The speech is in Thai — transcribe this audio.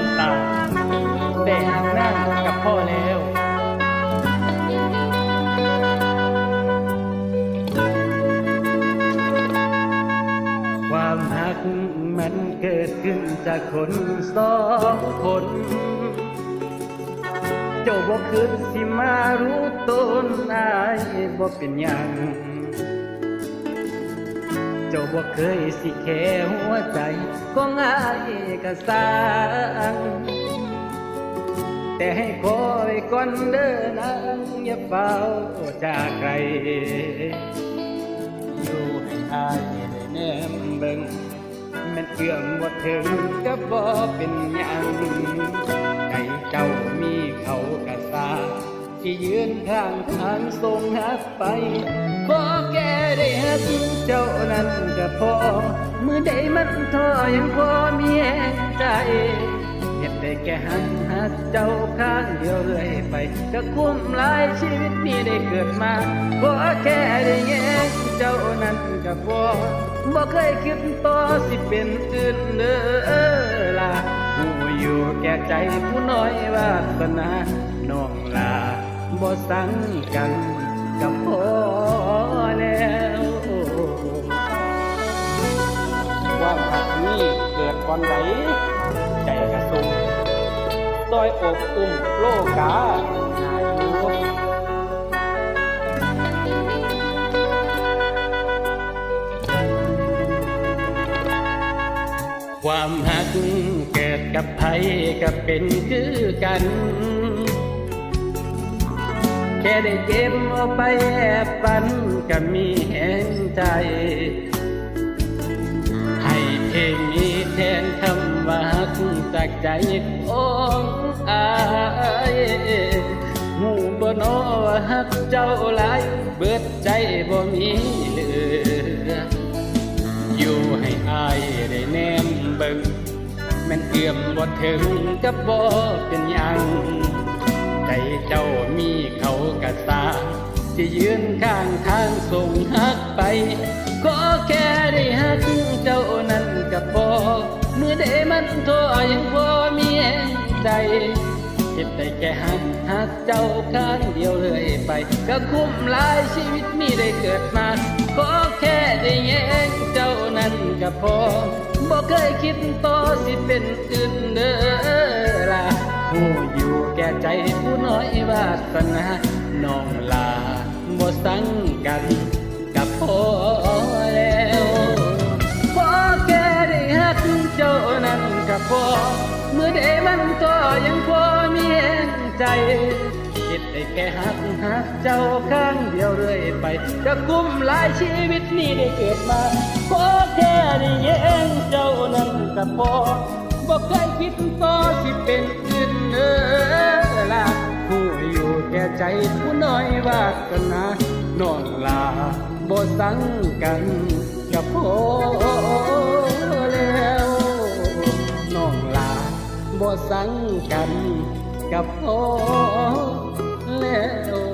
นตาแต่นั่งกับพ่อแล้วความหักมันเกิดขึ้นจากคนสองคนเจ้าบอกคืนสิมารู้ตนอายบอกเป็นยัง เจ้าบ่เคยสิแค่หัวใจของอายก็สร้างแต่ให้คอยก่อนเด้อนางอย่าเฝ้าจากใครอยู่ให้อายได้แนมเบิ่งแมันเอื้อมบ่ถึงก็บ่เป็นหยังใจเจ้ามีเขากะสา ที่ยืนข้างทางส่งหักไปขอแค่ได้หักเจ้านั้นก็พอมือใดมันท้อยังพอมีแรงใจเห็นได้แค่หักหักเจ้าข้างเดียวเรื่อยไปก็คุ้มหลายชีวิตนี้ได้เกิดมาขอแค่ได้แง่เจ้านั้นก็พอบ่เคยคิดต่อสิเป็นอื่นเด้อล่ะผู้อยู่แก่ใจผู้น้อยวาสนา บ่สังกันก็พอแล้วความหักนี้เกิดก่อนไหนใจกระสุมซอยอกอุ้มโลกาหายรู้ความหักเกิดกับไผก็เป็นคือกัน แค่ได้เก็บเอาไปแอบฝันก็มีแห่งใจ ให้เพลงนี้แทนคำว่าหักจากใจของอายหูบ่นอว่าหักเจ้าหลาย เบิดใจบ่มีเหลือ อยู่ให้อายได้แนมเบิ่งแม่นเอื้อมบ่ถึงกับบ่เป็น ที่ยืนข้างทางส่งฮักไป ก็แค่ได้ฮักเจ้านั้นก็พอเมื่อได้มันโทอยังพอมีแรงใจเก็บได้แค่ฮักฮักเจ้าข้างเดียวเลยไป ก็คุ้มหลายชีวิตมีได้เกิดมาก็แค่ได้แย่งเจ้านั้นก็พอบ่เคยคิดต่อสิเป็นอื่นเด้อ หูอยู่แก่ใจผู้น้อยวาสนาน้องลาบ่สั่งกันกับพ่อแล้วพอแค่ได้ฮักเจ้านั้นกับพ่อเมื่อได้มันก็ยังพ่อมีแรงใจคิดได้แค่ฮักฮักเจ้าข้างเดียวเรื่อยไปก็คุ้มหลายชีวิตนี้ได้เกิดมาขอแค่ได้แย่งเจ้านั้นกับพ่อ บอกเคยคิดต่อสิเป็นอื่นเออล่ะผู้อยู่แก่ใจผู้น้อยวาสนานองลาบ่สั่งกันกับพ่อแล้วน้องลาบ่สั่งกันกับพ่อแล้ว